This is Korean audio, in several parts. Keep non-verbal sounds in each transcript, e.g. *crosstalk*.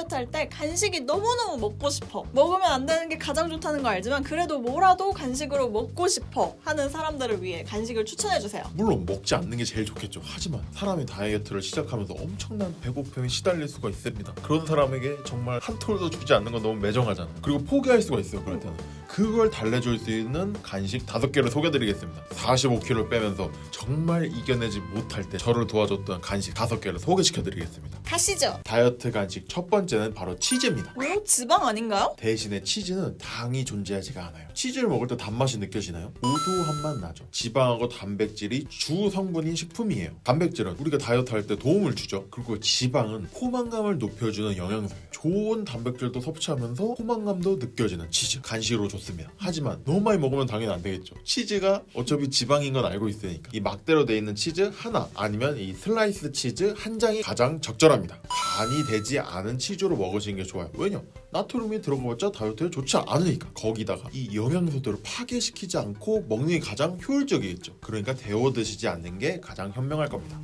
다이어트 할 때 간식이 너무너무 먹고 싶어. 먹으면 안 되는 게 가장 좋다는 거 알지만 그래도 뭐라도 간식으로 먹고 싶어 하는 사람들을 위해 간식을 추천해 주세요. 물론 먹지 않는 게 제일 좋겠죠. 하지만 사람이 다이어트를 시작하면서 엄청난 배고픔에 시달릴 수가 있습니다. 그런 사람에게 정말 한 톨도 주지 않는 건 너무 매정하잖아. 그리고 포기할 수가 있어요. 그럴 때는 그걸 달래줄 수 있는 간식 다섯 개를 소개드리겠습니다. 45kg 빼면서 정말 이겨내지 못할 때 저를 도와줬던 간식 다섯 개를 소개시켜드리겠습니다. 가시죠. 다이어트 간식 첫 번째는 바로 치즈입니다. 오, 지방 아닌가요? 대신에 치즈는 당이 존재하지가 않아요. 치즈를 먹을 때 단맛이 느껴지나요? 고소한 맛 나죠. 지방하고 단백질이 주 성분인 식품이에요. 단백질은 우리가 다이어트 할 때 도움을 주죠. 그리고 지방은 포만감을 높여주는 영양소예요. 좋은 단백질도 섭취하면서 포만감도 느껴지는 치즈. 간식으로 좋습니다. 하지만 너무 많이 먹으면 당연히 안 되겠죠. 치즈가 어차피 지방인 건 알고 있으니까 이 막대로 돼 있는 치즈 하나 아니면 이 슬라이스 치즈 한 장이 가장 적절합니다. 간이 되지 않은 치즈로 먹으시는 게 좋아요. 왜냐? 나트륨이 들어가봤자 다이어트에 좋지 않으니까 거기다가 이 영양소들을 파괴시키지 않고 먹는 게 가장 효율적이겠죠 그러니까 데워 드시지 않는 게 가장 현명할 겁니다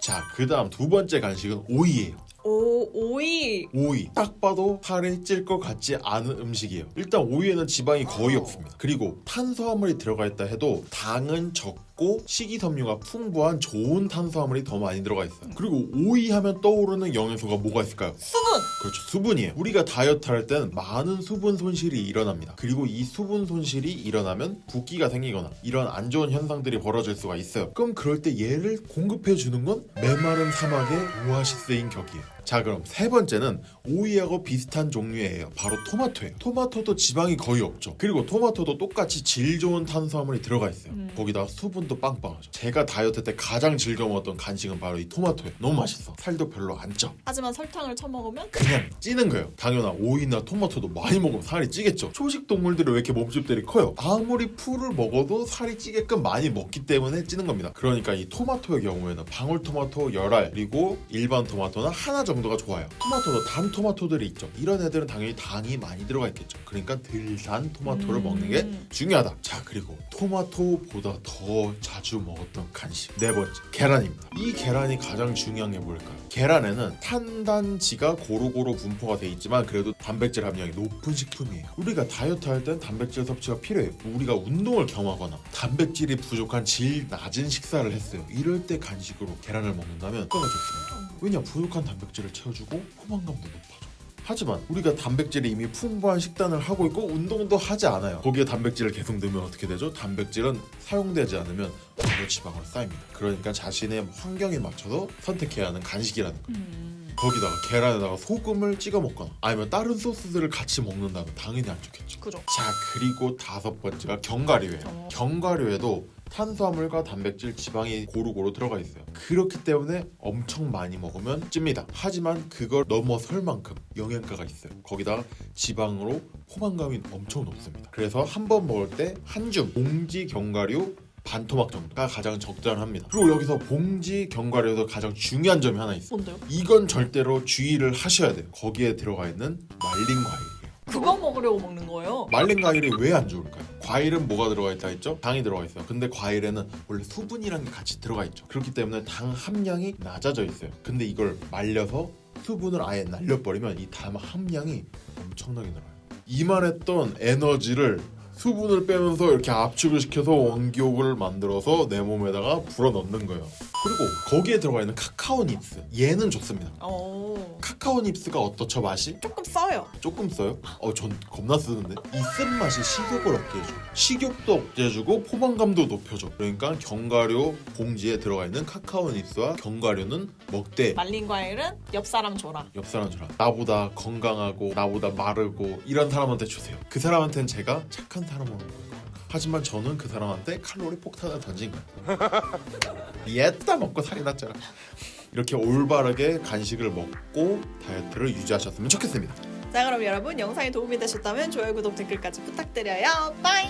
자 그 다음 두 번째 간식은 오이예요 오, 오이. 오이. 딱 봐도 살이 찔것 같지 않은 음식이에요. 일단 오이에는 지방이 거의 없습니다. 그리고 탄수화물이 들어가 있다 해도 당은 적고 식이섬유가 풍부한 좋은 탄수화물이 더 많이 들어가 있어요. 그리고 오이 하면 떠오르는 영양소가 뭐가 있을까요? 수분. 그렇죠. 수분이에요. 우리가 다이어트 할 때는 많은 수분 손실이 일어납니다. 그리고 이 수분 손실이 일어나면 붓기가 생기거나 이런 안 좋은 현상들이 벌어질 수가 있어요. 그럼 그럴 때 얘를 공급해 주는 건 메마른 사막의 오아시스인 격이에요. 자 그럼 세 번째는 오이하고 비슷한 종류예요. 바로 토마토예요. 토마토도 지방이 거의 없죠. 그리고 토마토도 똑같이 질 좋은 탄수화물이 들어가 있어요. 음. 거기다 수분도 빵빵하죠 제가 다이어트 때 가장 즐겨 먹었던 간식은 바로 이 토마토예요 너무 맛있어 살도 별로 안 쪄 하지만 설탕을 쳐먹으면 그냥 찌는 거예요. 당연한 오이나 토마토도 많이 먹으면 살이 찌겠죠. 초식 동물들이 왜 이렇게 몸집들이 커요? 아무리 풀을 먹어도 살이 찌게끔 많이 먹기 때문에 찌는 겁니다. 그러니까 이 토마토의 경우에는 방울토마토 열알 그리고 일반 토마토는 하나 정도가 좋아요. 토마토도 단 토마토들이 있죠. 이런 애들은 당연히 당이 많이 들어가 있겠죠. 그러니까 덜 단 토마토를 음. 먹는 게 중요하다. 자 그리고 토마토보다 더 자주 먹었던 간식 네 번째 계란입니다. 이 계란이 가장 중요한 게 뭘까요? 계란에는 탄단지가 고루고루 분포가 돼 있지만 그래도 단백질 함량이 높은 식품이에요. 우리가 다이어트 할 땐 단백질 섭취가 필요해요. 우리가 운동을 겸하거나 단백질이 부족한 질 낮은 식사를 했어요. 이럴 때 간식으로 계란을 먹는다면 효과가 좋습니다. 왜냐 부족한 단백질을 채워주고 포만감도 높아져. 하지만 우리가 단백질이 이미 풍부한 식단을 하고 있고 운동도 하지 않아요. 거기에 단백질을 계속 넣으면 어떻게 되죠? 단백질은 사용되지 않으면 바로 지방으로 쌓입니다. 그러니까 자신의 환경에 맞춰서 선택해야 하는 간식이라는 거예요. 음. 거기다가 계란에다가 소금을 찍어 먹거나 아니면 다른 소스들을 같이 먹는다면 당연히 안 좋겠죠. 그죠. 자 그리고 다섯 번째가 견과류예요. 어. 견과류에도 탄수화물과 단백질, 지방이 고루고루 들어가 있어요. 그렇기 때문에 엄청 많이 먹으면 찝니다. 하지만 그걸 넘어설 만큼 영양가가 있어요. 거기다가 지방으로 포만감이 엄청 높습니다. 그래서 한 번 먹을 때 한 줌 봉지 견과류 반 토막 정도가 가장 적절합니다. 그리고 여기서 봉지 견과류에서 가장 중요한 점이 하나 있어요. 뭔데요? 이건 절대로 주의를 하셔야 돼요. 거기에 들어가 있는 말린 과일이에요. 그거 먹으려고 먹는 거예요. 말린 과일이 왜 안 좋을까요? 과일은 뭐가 들어가 있다 했죠? 당이 들어가 있어요. 근데 과일에는 원래 수분이란 게 같이 들어가 있죠. 그렇기 때문에 당 함량이 낮아져 있어요. 근데 이걸 말려서 수분을 아예 날려버리면 이 당 함량이 엄청나게 늘어요. 이만했던 에너지를 수분을 빼면서 이렇게 압축을 시켜서 원기옥을 만들어서 내 몸에다가 불어넣는 거예요. 그리고 거기에 들어가 있는 카카오 닙스 얘는 좋습니다. 어. 카카오 닙스가 어떻죠 맛이? 조금 써요. 조금 써요? 어, 전 겁나 쓰는데? 이 쓴맛이 식욕을 얻게 해줘. 식욕도 억제해주고 포만감도 높여줘. 그러니까 견과류 봉지에 들어가 있는 카카오 닙스와 견과류는 먹되 말린 과일은 옆 사람 줘라. 옆 사람처럼 나보다 건강하고 나보다 마르고 이런 사람한테 주세요. 그 사람한테는 제가 착한 사람으로 보일 거예요. 하지만 저는 그 사람한테 칼로리 폭탄을 던진 거예요. *laughs* 얘다 먹고 살이 났잖아. 이렇게 올바르게 간식을 먹고 다이어트를 유지하셨으면 좋겠습니다. 자 그럼 여러분 영상이 도움이 되셨다면 좋아요 구독 댓글까지 부탁드려요. 빠이.